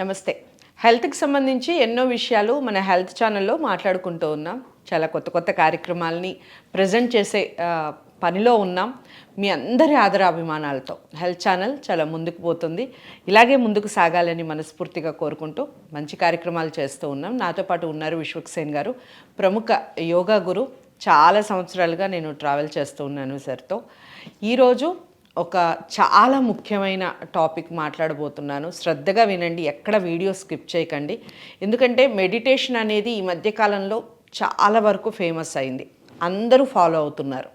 నమస్తే. హెల్త్కి సంబంధించి ఎన్నో విషయాలు మన హెల్త్ ఛానల్లో మాట్లాడుకుంటూ ఉన్నాం. చాలా కొత్త కొత్త కార్యక్రమాలని ప్రజెంట్ చేసే పనిలో ఉన్నాం. మీ అందరి ఆదరాభిమానాలతో హెల్త్ ఛానల్ చాలా ముందుకు పోతుంది. ఇలాగే ముందుకు సాగాలని మనస్ఫూర్తిగా కోరుకుంటూ మంచి కార్యక్రమాలు చేస్తూ ఉన్నాం. నాతో పాటు ఉన్నారు విశ్వక్సేన్ గారు. ప్రముఖ యోగా గురు. చాలా సంవత్సరాలుగా నేను ట్రావెల్ చేస్తూ ఉన్నాను సార్తో. ఈరోజు ఒక చాలా ముఖ్యమైన టాపిక్ మాట్లాడబోతున్నాను. శ్రద్ధగా వినండి ఎక్కడ వీడియో స్కిప్ చేయకండి. ఎందుకంటే మెడిటేషన్ అనేది ఈ మధ్యకాలంలో చాలా వరకు ఫేమస్ అయింది. అందరూ ఫాలో అవుతున్నారు.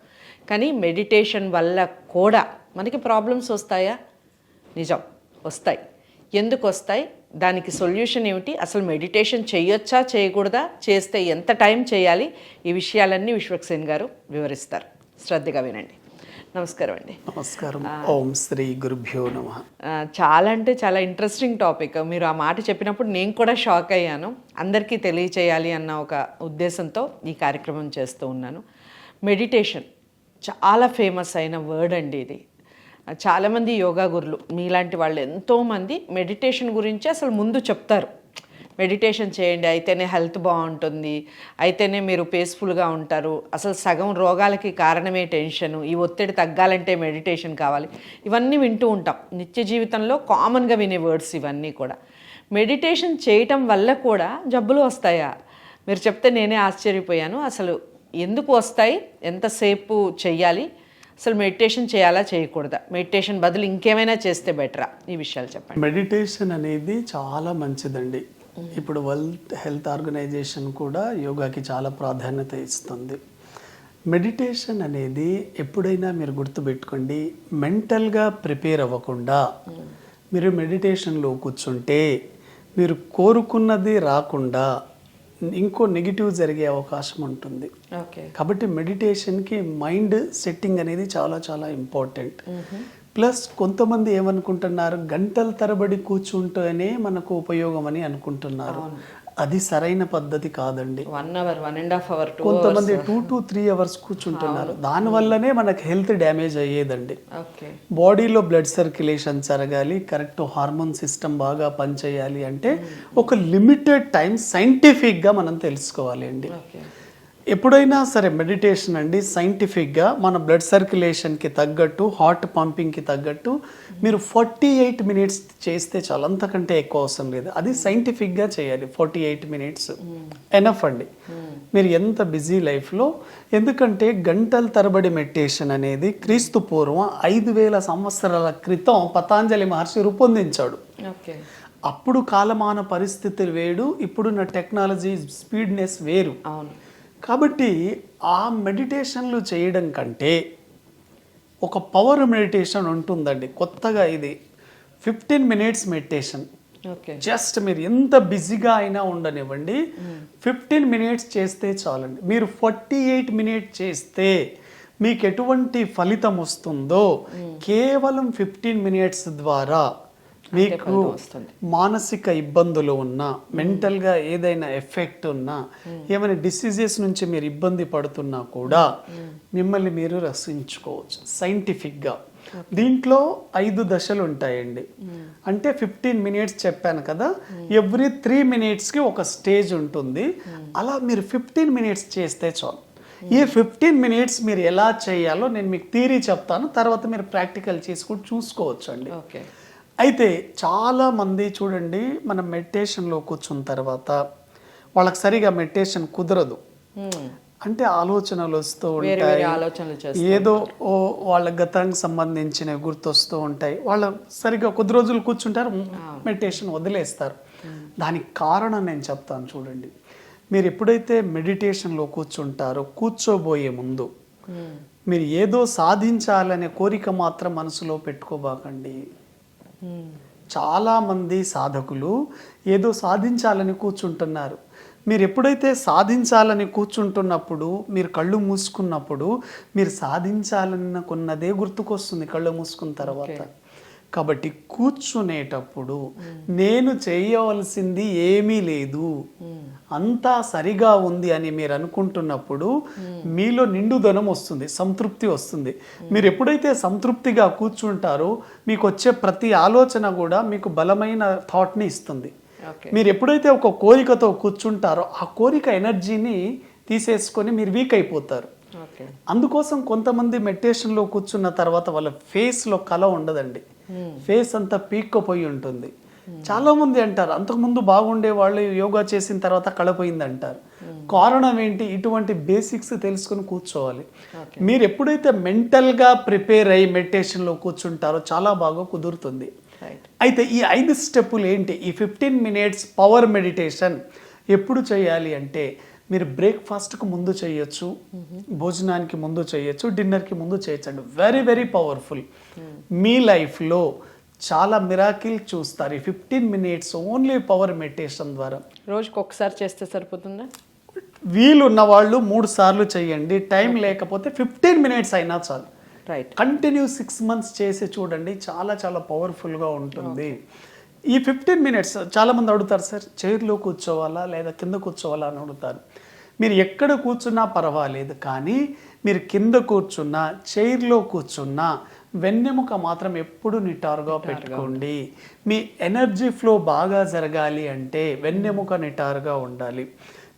కానీ మెడిటేషన్ వల్ల కూడా మనకి ప్రాబ్లమ్స్ వస్తాయా? నిజం వస్తాయి. ఎందుకు వస్తాయి? దానికి సొల్యూషన్ ఏమిటి? అసలు మెడిటేషన్ చేయొచ్చా? చేయకూడదా? చేస్తే ఎంత టైం చేయాలి? ఈ విషయాలన్నీ విశ్వక్సేన్ గారు వివరిస్తారు. శ్రద్ధగా వినండి. నమస్కారం. అండి నమస్కారం ఓం శ్రీ గురుభ్యో నమ. చాలా అంటే చాలా ఇంట్రెస్టింగ్ టాపిక్ మీరు ఆ మాట చెప్పినప్పుడు నేను కూడా షాక్ అయ్యాను. అందరికీ తెలియచేయాలి అన్న ఒక ఉద్దేశంతో ఈ కార్యక్రమం చేస్తూ ఉన్నాను. మెడిటేషన్ చాలా ఫేమస్ అయిన వర్డ్ అండి ఇది. చాలామంది యోగా గురులు మీలాంటి వాళ్ళు ఎంతోమంది మెడిటేషన్ గురించి అసలు ముందు చెప్తారు. మెడిటేషన్ చేయండి అయితేనే హెల్త్ బాగుంటుంది అయితేనే మీరు పీస్ఫుల్గా ఉంటారు. అసలు సగం రోగాలకి కారణమే టెన్షన్ ఈ ఒత్తిడి తగ్గాలంటే మెడిటేషన్ కావాలి. ఇవన్నీ వింటూ ఉంటాం. నిత్య జీవితంలో కామన్గా వినే వర్డ్స్ ఇవన్నీ కూడా. మెడిటేషన్ చేయటం వల్ల కూడా జబ్బులు వస్తాయా? మీరు చెప్తే నేనే ఆశ్చర్యపోయాను. అసలు ఎందుకు వస్తాయి? ఎంతసేపు చెయ్యాలి? అసలు మెడిటేషన్ చేయాలా? చేయకూడదా? మెడిటేషన్ బదులు ఇంకేమైనా చేస్తే బెటరా? ఈ విషయాలు చెప్పండి. మెడిటేషన్ అనేది చాలా మంచిదండి. ఇప్పుడు వరల్డ్ హెల్త్ ఆర్గనైజేషన్ కూడా యోగాకి చాలా ప్రాధాన్యత ఇస్తుంది. మెడిటేషన్ అనేది ఎప్పుడైనా మీరు గుర్తుపెట్టుకోండి మెంటల్గా ప్రిపేర్ అవ్వకుండా మీరు మెడిటేషన్లో కూర్చుంటే మీరు కోరుకున్నది రాకుండా ఇంకో నెగిటివ్ జరిగే అవకాశం ఉంటుంది. ఓకే. కాబట్టి మెడిటేషన్కి మైండ్ సెట్టింగ్ అనేది చాలా చాలా ఇంపార్టెంట్. ప్లస్ కొంతమంది ఏమనుకుంటున్నారు? గంటల తరబడి కూర్చుంటేనే మనకు ఉపయోగం అని అనుకుంటున్నారు అది సరైన పద్ధతి కాదండి. One hour one and half hour కొంతమంది టూ టు త్రీ అవర్స్ కూర్చుంటున్నారు. దానివల్లనే మనకు హెల్త్ డ్యామేజ్ అయ్యేదండి. బాడీలో బ్లడ్ సర్క్యులేషన్ జరగాలి కరెక్ట్ హార్మోన్ సిస్టమ్ బాగా పనిచేయాలి అంటే ఒక లిమిటెడ్ టైం సైంటిఫిక్గా మనం తెలుసుకోవాలి అండి ఎప్పుడైనా సరే మెడిటేషన్ అండి సైంటిఫిక్గా మన బ్లడ్ సర్క్యులేషన్కి తగ్గట్టు హార్ట్ పంపింగ్కి తగ్గట్టు మీరు ఫార్టీ ఎయిట్ మినిట్స్ చేస్తే చాలా. అంతకంటే ఎక్కువ అవసరం లేదు. అది సైంటిఫిక్గా చేయాలి. ఫార్టీ ఎయిట్ మినిట్స్ ఎనఫ్ అండి. మీరు ఎంత బిజీ లైఫ్లో ఎందుకంటే గంటల తరబడి మెడిటేషన్ అనేది క్రీస్తు పూర్వం ఐదు వేల సంవత్సరాల క్రితం పతాంజలి మహర్షి రూపొందించాడు. ఓకే. అప్పుడు కాలమాన పరిస్థితులు వేడు ఇప్పుడున్న టెక్నాలజీ స్పీడ్నెస్ వేరు. అవును. కాబట్టి ఆ మెడిటేషన్లు చేయడం కంటే ఒక పవర్ మెడిటేషన్ ఉంటుందండి. కొత్తగా ఇది fifteen minutes meditation. Okay. Just మీరు ఎంత బిజీగా అయినా ఉండనివ్వండి. ఫిఫ్టీన్ మినిట్స్ చేస్తే చాలండి. మీరు ఫార్టీ ఎయిట్ మినిట్స్ చేస్తే మీకు ఎటువంటి ఫలితం వస్తుందో కేవలం ఫిఫ్టీన్ మినిట్స్ ద్వారా మీకు. మానసిక ఇబ్బందులు ఉన్నా మెంటల్గా ఏదైనా ఎఫెక్ట్ ఉన్నా ఏమైనా డిసీజెస్ నుంచి మీరు ఇబ్బంది పడుతున్నా కూడా మిమ్మల్ని మీరు రక్షించుకోవచ్చు సైంటిఫిక్గా. దీంట్లో ఐదు దశలు ఉంటాయండి. అంటే ఫిఫ్టీన్ మినిట్స్ చెప్పాను కదా ఎవ్రీ త్రీ మినిట్స్కి ఒక స్టేజ్ ఉంటుంది. అలా మీరు ఫిఫ్టీన్ మినిట్స్ చేస్తే చాలు. ఈ ఫిఫ్టీన్ మినిట్స్ మీరు ఎలా చేయాలో నేను మీకు థీరీ చెప్తాను తర్వాత మీరు ప్రాక్టికల్ చేసుకుంటూ చూసుకోవచ్చు అండి ఓకే. అయితే చాలా మంది చూడండి మనం మెడిటేషన్లో కూర్చున్న తర్వాత వాళ్ళకి సరిగా మెడిటేషన్ కుదరదు. అంటే ఆలోచనలు వస్తూ ఉంటాయి. ఏదో ఓ వాళ్ళ గతానికి సంబంధించిన గుర్తొస్తూ ఉంటాయి. వాళ్ళు సరిగా కొద్ది రోజులు కూర్చుంటారు మెడిటేషన్ వదిలేస్తారు. దానికి కారణం నేను చెప్తాను చూడండి. మీరు ఎప్పుడైతే మెడిటేషన్లో కూర్చుంటారో కూర్చోబోయే ముందు మీరు ఏదో సాధించాలనే కోరిక మాత్రం మనసులో పెట్టుకోబాకండి. చాలామంది సాధకులు ఏదో సాధించాలని కూర్చుంటున్నారు. మీరు ఎప్పుడైతే సాధించాలని కూర్చుంటున్నప్పుడు మీరు కళ్ళు మూసుకున్నప్పుడు మీరు సాధించాలనుకున్నదే గుర్తుకొస్తుంది కళ్ళు మూసుకున్న తర్వాత. కాబట్టి కూర్చునేటప్పుడు నేను చేయవలసింది ఏమీ లేదు. అంతా సరిగా ఉంది అని మీరు అనుకుంటున్నప్పుడు మీలో నిండుదనం వస్తుంది సంతృప్తి వస్తుంది. మీరు ఎప్పుడైతే సంతృప్తిగా కూర్చుంటారో మీకు వచ్చే ప్రతి ఆలోచన కూడా మీకు బలమైన థాట్ని ఇస్తుంది. మీరు ఎప్పుడైతే ఒక కోరికతో కూర్చుంటారో ఆ కోరిక ఎనర్జీని తీసేసుకొని మీరు వీక్ అయిపోతారు. అందుకోసం కొంతమంది మెడిటేషన్లో కూర్చున్న తర్వాత వాళ్ళ ఫేస్లో కళ ఉండదండి. ఫేస్ అంతా పీక్కపోయి ఉంటుంది. చాలా మంది అంటారు అంతకుముందు బాగుండే వాళ్ళు యోగా చేసిన తర్వాత కళ పోయింది అంటారు కారణం ఏంటి? ఇటువంటి బేసిక్స్ తెలుసుకొని కూర్చోవాలి. మీరు ఎప్పుడైతే మెంటల్గా ప్రిపేర్ అయ్యి మెడిటేషన్లో కూర్చుంటారో చాలా బాగా కుదురుతుంది. అయితే ఈ ఐదు స్టెప్పులు ఏంటి? ఈ ఫిఫ్టీన్ మినిట్స్ పవర్ మెడిటేషన్ ఎప్పుడు చేయాలి అంటే మీరు బ్రేక్ఫాస్ట్కి ముందు చేయొచ్చు భోజనానికి ముందు చేయొచ్చు డిన్నర్కి ముందు చేయొచ్చండి వెరీ వెరీ పవర్ఫుల్. మీ లైఫ్లో చాలా మిరాకిల్ చూస్తారు. ఈ fifteen minutes only power meditation ద్వారా. రోజుకి ఒకసారి చేస్తే సరిపోతుందా? వీలు ఉన్న వాళ్ళు మూడు సార్లు చేయండి. టైం లేకపోతే ఫిఫ్టీన్ మినిట్స్ అయినా చాలు. రైట్. కంటిన్యూ సిక్స్ మంత్స్ చేసి చూడండి. చాలా చాలా పవర్ఫుల్గా ఉంటుంది. ఈ ఫిఫ్టీన్ మినిట్స్ చాలామంది అడుగుతారు సార్ చైర్లో కూర్చోవాలా లేదా కింద కూర్చోవాలా? అని అడుగుతారు. మీరు ఎక్కడ కూర్చున్నా పర్వాలేదు కానీ మీరు కింద కూర్చున్నా చైర్లో కూర్చున్నా వెన్నెముక మాత్రం ఎప్పుడు నిటారుగా పెట్టుకోండి. మీ ఎనర్జీ ఫ్లో బాగా జరగాలి అంటే వెన్నెముక నిటారుగా ఉండాలి.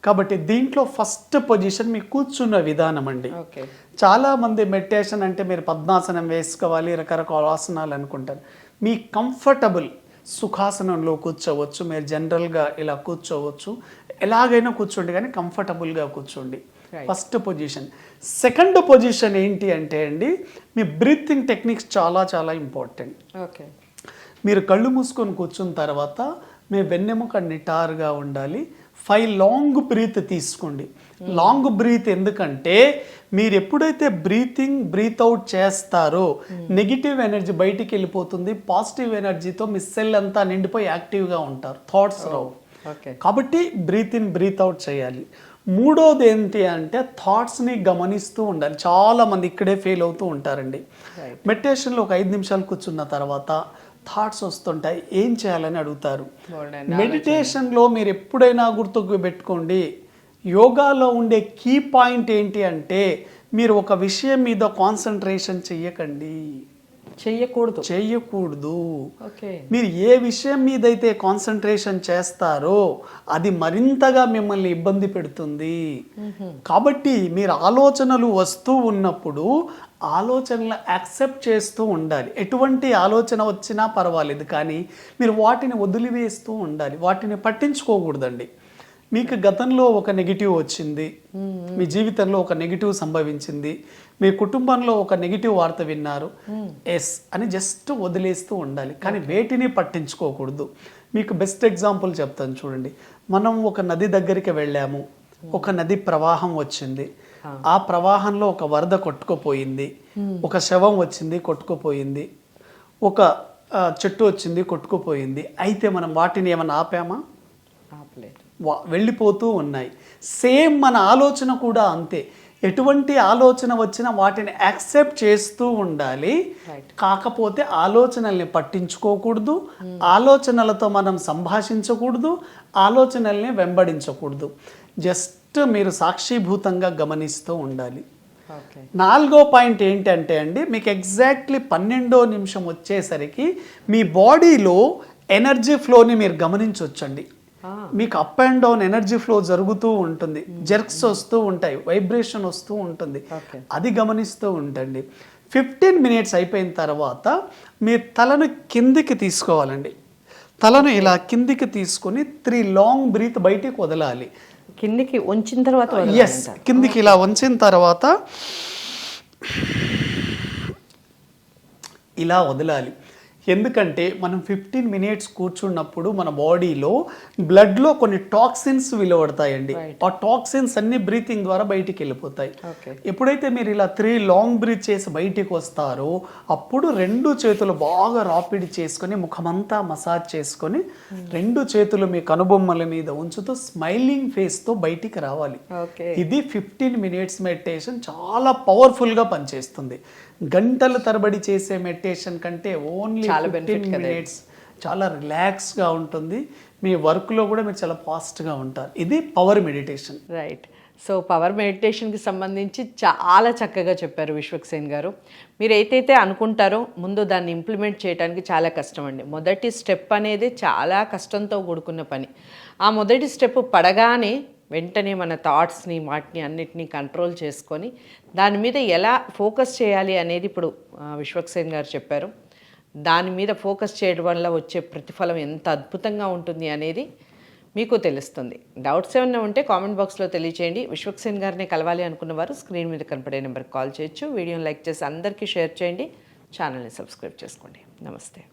కాబట్టి దీంట్లో ఫస్ట్ పొజిషన్ మీ కూర్చున్న విధానం అండి. ఓకే. చాలా మంది మెడిటేషన్ అంటే మీరు పద్మాసనం వేసుకోవాలి రకరకాల ఆసనాలు అనుకుంటారు. మీ కంఫర్టబుల్ సుఖాసనంలో కూర్చోవచ్చు మీరు జనరల్గా ఇలా కూర్చోవచ్చు. ఎలాగైనా కూర్చోండి కానీ కంఫర్టబుల్గా కూర్చోండి. ఫస్ట్ పొజిషన్ సెకండ్ పొజిషన్ ఏంటి అంటే అండి మీ బ్రీతింగ్ టెక్నిక్స్ చాలా చాలా ఇంపార్టెంట్ ఓకే మీరు కళ్ళు మూసుకొని కూర్చున్న తర్వాత మీ వెన్నెముక నిటారుగా ఉండాలి. ఫైవ్ లాంగ్ బ్రీత్ తీసుకోండి. లాంగ్ బ్రీత్ ఎందుకంటే మీరు ఎప్పుడైతే బ్రీతింగ్ బ్రీత్ అవుట్ చేస్తారో నెగిటివ్ ఎనర్జీ బయటికి వెళ్ళిపోతుంది పాజిటివ్ ఎనర్జీతో మీ సెల్ అంతా నిండిపోయి యాక్టివ్గా ఉంటారు. థాట్స్ రావు. ఓకే. కాబట్టి బ్రీత్ ఇన్ బ్రీత్ అవుట్ చేయాలి. మూడోది ఏంటి అంటే థాట్స్ని గమనిస్తూ ఉండాలి. చాలా మంది ఇక్కడే ఫెయిల్ అవుతూ ఉంటారండి. మెడిటేషన్లో ఒక ఐదు నిమిషాలు కూర్చున్న తర్వాత థాట్స్ వస్తుంటాయి. ఏం చేయాలని అడుగుతారు? మెడిటేషన్లో మీరు ఎప్పుడైనా గుర్తుకు పెట్టుకోండి. యోగాలో ఉండే కీ పాయింట్ ఏంటి అంటే మీరు ఒక విషయం మీద కాన్సన్ట్రేషన్ చెయ్యకండి. చేయకూడదు ఓకే. మీరు ఏ విషయం మీదైతే కాన్సన్ట్రేషన్ చేస్తారో అది మరింతగా మిమ్మల్ని ఇబ్బంది పెడుతుంది. కాబట్టి మీరు ఆలోచనలు వస్తూ ఉన్నప్పుడు ఆలోచనలు యాక్సెప్ట్ చేస్తూ ఉండాలి. ఎటువంటి ఆలోచన వచ్చినా పర్వాలేదు కానీ మీరు వాటిని వదిలివేస్తూ ఉండాలి. వాటిని పట్టించుకోకూడదండి. మీకు గతంలో ఒక నెగిటివ్ వచ్చింది. మీ జీవితంలో ఒక నెగిటివ్ సంభవించింది. మీ కుటుంబంలో ఒక నెగిటివ్ వార్త విన్నారు. ఎస్ అని జస్ట్ వదిలేస్తూ ఉండాలి. కానీ వేటిని పట్టించుకోకూడదు. మీకు బెస్ట్ ఎగ్జాంపుల్ చెప్తాను చూడండి. మనం ఒక నది దగ్గరికి వెళ్ళాము. ఒక నది ప్రవాహం వచ్చింది. ఆ. ప్రవాహంలో ఒక వరద కొట్టుకుపోయింది. ఒక శవం వచ్చింది కొట్టుకుపోయింది. ఒక చెట్టు వచ్చింది కొట్టుకుపోయింది. అయితే మనం వాటిని ఏమైనా ఆపామా? ఆపలేదు. వెళ్ళిపోతూ ఉన్నాయి. సేమ్ మన ఆలోచన కూడా అంతే. ఎటువంటి ఆలోచన వచ్చినా వాటిని యాక్సెప్ట్ చేస్తూ ఉండాలి. కాకపోతే ఆలోచనల్ని పట్టించుకోకూడదు. ఆలోచనలతో మనం సంభాషించకూడదు. ఆలోచనల్ని వెంబడించకూడదు. జస్ట్ మీరు సాక్షిభూతంగా గమనిస్తూ ఉండాలి. నాలుగో పాయింట్ ఏంటంటే అండి మీకు ఎగ్జాక్ట్లీ పన్నెండో నిమిషం వచ్చేసరికి మీ బాడీలో ఎనర్జీ ఫ్లోని మీరు గమనించవచ్చండి మీకు up and down energy flow జరుగుతూ ఉంటుంది. జెర్క్స్ వస్తూ ఉంటాయి వైబ్రేషన్ వస్తూ ఉంటుంది. అది గమనిస్తూ ఉండండి. ఫిఫ్టీన్ మినిట్స్ అయిపోయిన తర్వాత మీ తలను కిందికి తీసుకోవాలండి. తలను ఇలా కిందికి తీసుకొని త్రీ లాంగ్ బ్రీత్ బయటికి వదలాలి. కిందికి ఉంచిన తర్వాత ఎస్ కిందికి ఇలా వంచిన తర్వాత ఇలా వదలాలి. ఎందుకంటే మనం ఫిఫ్టీన్ మినిట్స్ కూర్చున్నప్పుడు మన బాడీలో బ్లడ్లో కొన్ని టాక్సిన్స్ విలువడతాయండి. ఆ టాక్సిన్స్ అన్ని బ్రీతింగ్ ద్వారా బయటికి వెళ్ళిపోతాయి. ఎప్పుడైతే మీరు ఇలా త్రీ లాంగ్ బ్రీత్ చేసి బయటికి వస్తారో అప్పుడు రెండు చేతులు బాగా రాపిడి చేసుకొని ముఖమంతా మసాజ్ చేసుకొని రెండు చేతులు మీ కనుబొమ్మల మీద ఉంచుతూ స్మైలింగ్ ఫేస్తో బయటికి రావాలి. ఇది ఫిఫ్టీన్ మినిట్స్ మెడిటేషన్ చాలా పవర్ఫుల్గా పనిచేస్తుంది. గంటల తరబడి చేసే మెడిటేషన్ కంటే ఓన్లీ చాలా ఫిఫ్టీన్. మినిట్స్ చాలా రిలాక్స్గా ఉంటుంది. మీ వర్క్లో కూడా మీరు చాలా ఫాస్ట్గా ఉంటారు. ఇది power meditation. Right so power మెడిటేషన్కి సంబంధించి చాలా చక్కగా చెప్పారు విశ్వక్సేన్ గారు. మీరు ఏదైతే అనుకుంటారో ముందు దాన్ని ఇంప్లిమెంట్ చేయడానికి చాలా కష్టం అండి మొదటి స్టెప్ అనేది చాలా కష్టంతో కూడుకున్న పని. ఆ మొదటి స్టెప్ పడగానే వెంటనే మన థాట్స్ని వాటిని అన్నిటినీ కంట్రోల్ చేసుకొని దాని మీద ఎలా ఫోకస్ చేయాలి అనేది ఇప్పుడు విశ్వక్సేన్ గారు చెప్పారు. దాని మీద ఫోకస్ చేయడం వల్ల వచ్చే ప్రతిఫలం ఎంత అద్భుతంగా ఉంటుంది అనేది మీకు తెలుస్తుంది. డౌట్స్ ఏమైనా ఉంటే కామెంట్ బాక్స్లో తెలియచేయండి. విశ్వక్సేన్ గారిని కలవాలి అనుకున్న వారు స్క్రీన్ మీద కనపడే నెంబర్కి కాల్ చేయొచ్చు. వీడియోని లైక్ చేసి అందరికీ షేర్ చేయండి. ఛానల్ని సబ్స్క్రైబ్ చేసుకోండి. నమస్తే.